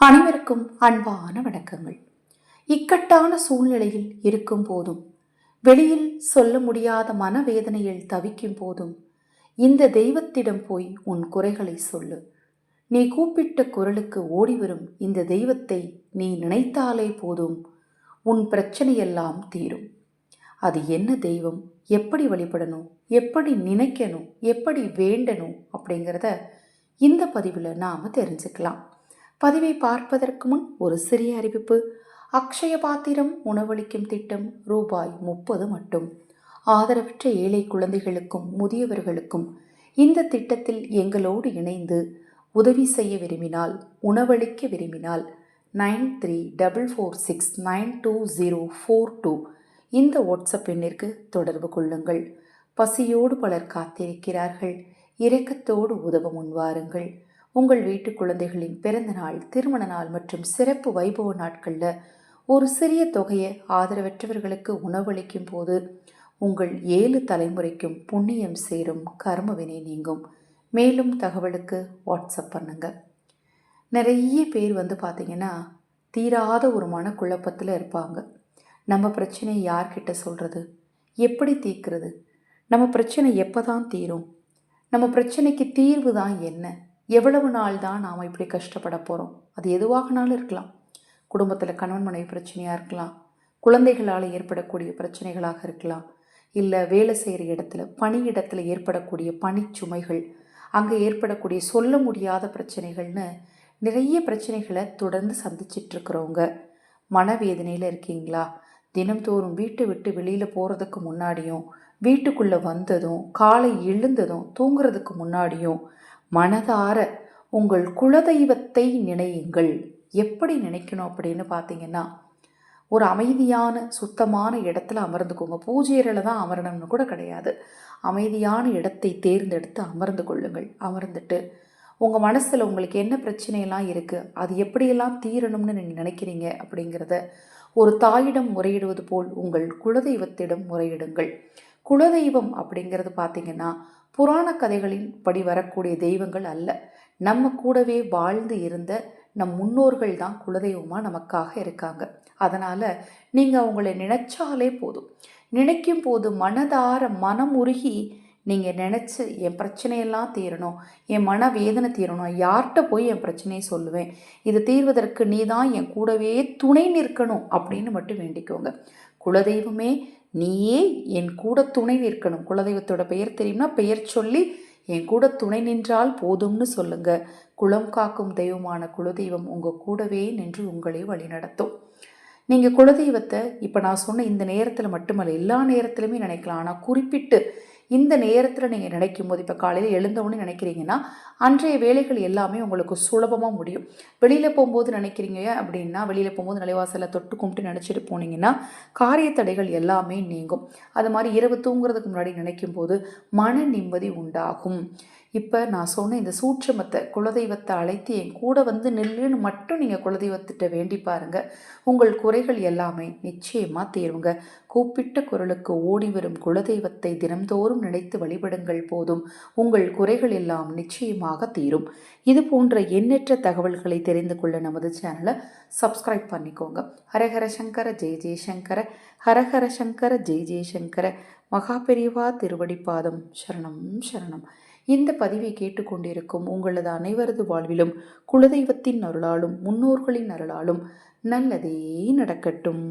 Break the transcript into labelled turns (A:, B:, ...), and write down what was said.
A: அனைவருக்கும் அன்பான வணக்கங்கள். இக்கட்டான சூழ்நிலையில் இருக்கும் போதும் வெளியில் சொல்ல முடியாத மனவேதனையில் தவிக்கும் போதும் இந்த தெய்வத்திடம் போய் உன் குறைகளை சொல்லு. நீ கூப்பிட்ட குரலுக்கு ஓடிவரும் இந்த தெய்வத்தை நீ நினைத்தாலே போதும் உன் பிரச்சனையெல்லாம் தீரும். அது என்ன தெய்வம்? எப்படி வழிபடணும்? எப்படி நினைக்கணும்? எப்படி வேண்டணும்? அப்படிங்கிறத இந்த பதிவில் நாம் தெரிஞ்சுக்கலாம். பதிவை பார்ப்பதற்கு முன் ஒரு சிறிய அறிவிப்பு. அக்ஷய பாத்திரம் உணவளிக்கும் திட்டம் ரூபாய் முப்பது மட்டும். ஆதரவற்ற ஏழை குழந்தைகளுக்கும் முதியவர்களுக்கும் இந்த திட்டத்தில் எங்களோடு இணைந்து உதவி செய்ய விரும்பினால் உணவளிக்க விரும்பினால் nine three double four six nine two zero four two இந்த வாட்ஸ்அப் எண்ணிற்கு தொடர்பு கொள்ளுங்கள். பசியோடு பலர் காத்திருக்கிறார்கள். இரக்கத்தோடு உதவ முன்வாருங்கள் உங்கள் வீட்டு குழந்தைகளின் பிறந்த நாள் திருமண நாள் மற்றும் சிறப்பு வைபவ நாட்களில் ஒரு சிறிய தொகையை ஆதரவற்றவர்களுக்கு உணவளிக்கும் போது உங்கள் ஏழு தலைமுறைக்கும் புண்ணியம் சேரும் கர்மவினை நீங்கும். மேலும் தகவலுக்கு வாட்ஸ்அப் பண்ணுங்க. நிறைய பேர் வந்து பார்த்திங்கன்னா தீராத ஒரு மனக்குழப்பத்தில் இருப்பாங்க. நம்ம பிரச்சனையை யார்கிட்ட சொல்கிறது எப்படி தீர்க்கிறது? நம்ம பிரச்சனை எப்போ தான் தீரும்? நம்ம பிரச்சனைக்கு தீர்வு தான் என்ன? எவ்வளவு நாள் தான் நாம் இப்படி கஷ்டப்பட போகிறோம் அது எதுவாகனாலும் இருக்கலாம். குடும்பத்தில் கணவன் மனைவி பிரச்சனையாக இருக்கலாம். குழந்தைகளால் ஏற்படக்கூடிய பிரச்சனைகளாக இருக்கலாம். இல்லை வேலை செய்கிற இடத்துல பணியிடத்தில் ஏற்படக்கூடிய பணிச்சுமைகள் அங்கே ஏற்படக்கூடிய சொல்ல முடியாத பிரச்சனைகள்னு நிறைய பிரச்சனைகளை தொடர்ந்து சந்திச்சிட்ருக்கிறவங்க. மனவேதனையில் இருக்கீங்களா? தினம்தோறும் வீட்டை விட்டு வெளியில் போகிறதுக்கு முன்னாடியும் வீட்டுக்குள்ளே வந்ததும் காலை எழுந்ததும் தூங்குறதுக்கு முன்னாடியும் மனதார உங்கள் குலதெய்வத்தை நினையுங்கள். எப்படி நினைக்கணும் அப்படின்னு பார்த்தீங்கன்னா ஒரு அமைதியான சுத்தமான இடத்துல அமர்ந்துக்கோங்க. பூஜையரில் தான் அமரணும்னு கூட கிடையாது. அமைதியான இடத்தை தேர்ந்தெடுத்து அமர்ந்து கொள்ளுங்கள். அமர்ந்துட்டு உங்கள் மனசில் உங்களுக்கு என்ன பிரச்சனையெல்லாம் இருக்குது அது எப்படியெல்லாம் தீரணும்னு நீங்கள் நினைக்கிறீங்க அப்படிங்கிறத ஒரு தாயிடம் முறையிடுவது போல் உங்கள் குலதெய்வத்திடம் முறையிடுங்கள். குலதெய்வம் அப்படிங்கிறது பார்த்தீங்கன்னா புராண கதைகளின் படி வரக்கூடிய தெய்வங்கள் அல்ல. நம்ம கூடவே வாழ்ந்து இருந்த நம் முன்னோர்கள் தான் குலதெய்வமாக நமக்காக இருக்காங்க. அதனால் நீங்கள் அவங்கள நினச்சாலே போதும். நினைக்கும் போது மனதார மனம் உருகி நீங்கள் நினச்சி என் பிரச்சனையெல்லாம் தீரணும். என் மன வேதனை தீரணும். யார்கிட்ட போய் என் பிரச்சனையை சொல்லுவேன்? இதை தீர்வதற்கு நீ தான் என் கூடவே துணை நிற்கணும். அப்படின்னு மட்டும் வேண்டிக்கோங்க. குலதெய்வமே நீயே என் கூட துணை நிற்கணும். குலதெய்வத்தோட பெயர் தெரியும்னா பெயர் சொல்லி என் கூட துணை நின்றால் போதும்னு சொல்லுங்க. குலம் காக்கும் தெய்வமான குலதெய்வம் உங்கள் கூடவே நின்று உங்களை வழிநடத்தும். நீங்கள் குலதெய்வத்தை இப்போ நான் சொன்ன இந்த நேரத்தில் மட்டுமல்ல எல்லா நேரத்திலுமே நினைக்கலாம். ஆனால் குறிப்பிட்டு இந்த நேரத்தில் நீங்கள் நினைக்கும் போது இப்போ காலையில் எழுந்தவுடனே நினைக்கிறீங்கன்னா அன்றைய வேலைகள் எல்லாமே உங்களுக்கு சுலபமாக முடியும். வெளியில் போகும்போது நினைக்கிறீங்க அப்படின்னா வெளியில் போகும்போது நிலைவாசலில் தொட்டு கும்பிட்டு நினச்சிட்டு போனீங்கன்னா காரிய தடைகள் எல்லாமே நீங்கும். அது மாதிரி இரவு தூங்குறதுக்கு முன்னாடி நினைக்கும் போது மன நிம்மதி உண்டாகும். இப்போ நான் சொன்ன இந்த சூட்சமத்தை குலதெய்வத்தை அழைத்து என் கூட வந்து நில்லுன்னு மட்டும் நீங்கள் குலதெய்வத்திட்ட வேண்டி பாருங்கள் உங்கள் குறைகள் எல்லாமே நிச்சயமாக தீருங்க. கூப்பிட்ட குரலுக்கு ஓடி வரும் குலதெய்வத்தை தினம்தோறும் நினைத்து வழிபடுங்கள் போதும். உங்கள் குறைகள் எல்லாம் நிச்சயமாக தீரும். இது போன்ற எண்ணற்ற தகவல்களை தெரிந்து கொள்ள நமது சேனலை சப்ஸ்கிரைப் பண்ணிக்கோங்க. ஹரஹர சங்கர ஜெய ஜெயசங்கர ஹரஹர சங்கர ஜெய ஜெயசங்கர மகாபெரிவா திருவடிப்பாதம் சரணம் சரணம். இந்த பதிவை கேட்டுக்கொண்டிருக்கும் உங்களது அனைவரது வாழ்விலும் குலதெய்வத்தின் அருளாலும் முன்னோர்களின் அருளாலும் நல்லதே நடக்கட்டும்.